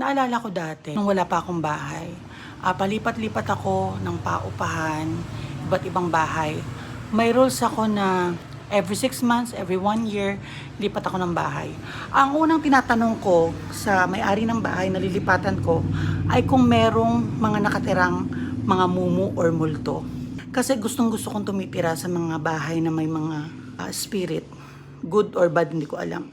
Naalala ko dati, nung wala pa akong bahay, ah, palipat-lipat ako ng paupahan, iba't ibang bahay. May rules ako na every six months, every one year, lipat ako ng bahay. Ang unang tinatanong ko sa may-ari ng bahay na lilipatan ko ay kung merong mga nakatirang mga mumu or multo. Kasi gustong gusto kong tumitira sa mga bahay na may mga ah, spirit. Good or bad, hindi ko alam.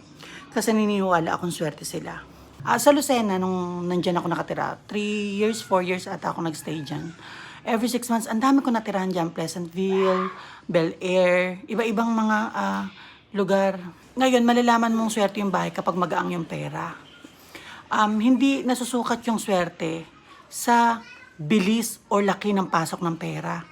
Kasi naniniwala akong swerte sila. Ah, sa Lucena, nung nandyan ako nakatira, 3 years, 4 years ata ako nagstay dyan. Every 6 months, ang dami ko natirahan dyan. Pleasantville, Bel Air, iba-ibang mga ah, lugar. Ngayon, malalaman mong swerte yung bahay kapag magaang yung pera. Um, hindi nasusukat yung swerte sa bilis o laki ng pasok ng pera.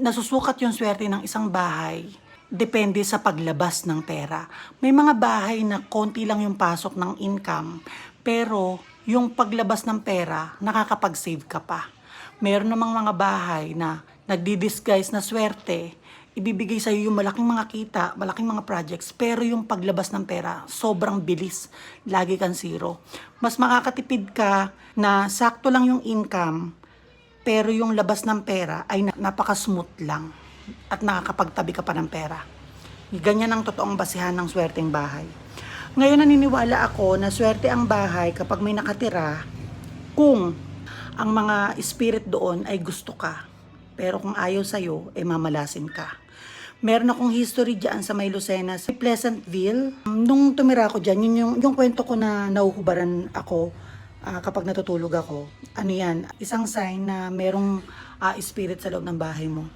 Nasusukat yung swerte ng isang bahay depende sa paglabas ng pera. May mga bahay na konti lang yung pasok ng income, pero yung paglabas ng pera, nakakapag-save ka pa. Meron namang mga bahay na nagdi-disguise na swerte, ibibigay sa iyo yung malaking mga kita, malaking mga projects, pero yung paglabas ng pera, sobrang bilis. Lagi kang zero. Mas makakatipid ka na sakto lang yung income, pero yung labas ng pera ay na- napaka-smooth lang at nakakapagtabi ka pa ng pera. Ganyan ang totoong basihan ng swerteng bahay. Ngayon naniniwala ako na swerte ang bahay kapag may nakatira kung ang mga spirit doon ay gusto ka. Pero kung ayaw sa'yo, ay mamalasin ka. Meron akong history dyan sa May Lucena, sa Pleasantville. Nung tumira ako dyan, yun yung, yung kwento ko na nauhubaran ako ah, kapag natutulog ako. Ano yan? Isang sign na merong ah, spirit sa loob ng bahay mo.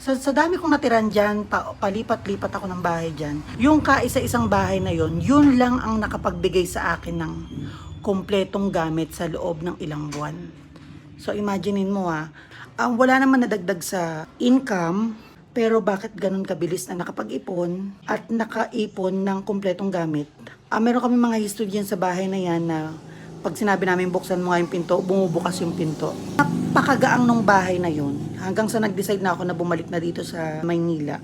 Sa, sa dami kong natiran dyan, pa, palipat-lipat ako ng bahay dyan. Yung kaisa-isang bahay na yon, yun lang ang nakapagbigay sa akin ng kompletong gamit sa loob ng ilang buwan. So imaginein mo ah, ang wala naman nadagdag sa income, pero bakit ganun kabilis na nakapag-ipon at nakaipon ng kompletong gamit? Ah, meron kami mga history dyan sa bahay na yan na pag sinabi namin buksan mo nga yung pinto, bumubukas yung pinto. Napakagaang nung bahay na yun. Hanggang sa nag-decide na ako na bumalik na dito sa Maynila.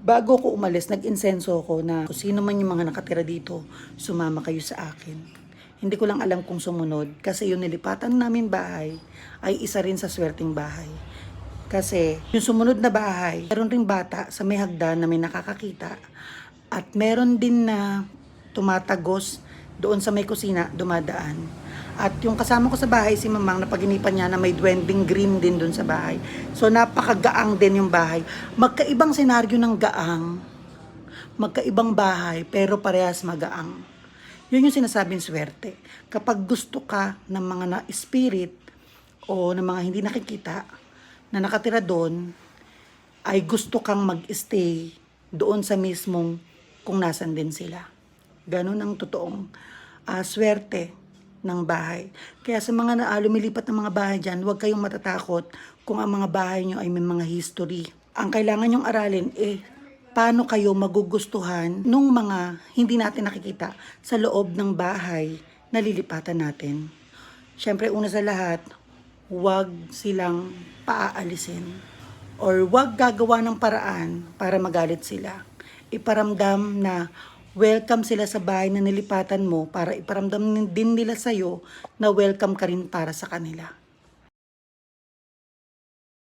Bago ko umalis, nag-insenso ako na kung sino man yung mga nakatira dito, sumama kayo sa akin. Hindi ko lang alam kung sumunod kasi yung nilipatan namin bahay ay isa rin sa swerting bahay. Kasi yung sumunod na bahay, meron ring bata sa may hagdan na may nakakakita at meron din na tumatagos doon sa may kusina, dumadaan. At yung kasama ko sa bahay, si Mamang, napaginipan niya na may duwending green din doon sa bahay. So, napakagaang din yung bahay. Magkaibang senaryo ng gaang, magkaibang bahay, pero parehas magaang. Yun yung sinasabing swerte. Kapag gusto ka ng mga na-spirit o ng mga hindi nakikita na nakatira doon, ay gusto kang mag-stay doon sa mismong kung nasan din sila. Ganun ang totoong ah, swerte ng bahay. Kaya sa mga na, ah, lumilipat ng mga bahay dyan, huwag kayong matatakot kung ang mga bahay nyo ay may mga history. Ang kailangan nyong aralin, eh, paano kayo magugustuhan nung mga hindi natin nakikita sa loob ng bahay na lilipatan natin. Siyempre, una sa lahat, huwag silang paaalisin or huwag gagawa ng paraan para magalit sila. Iparamdam na welcome sila sa bahay na nilipatan mo para iparamdam din nila sa'yo na welcome ka rin para sa kanila.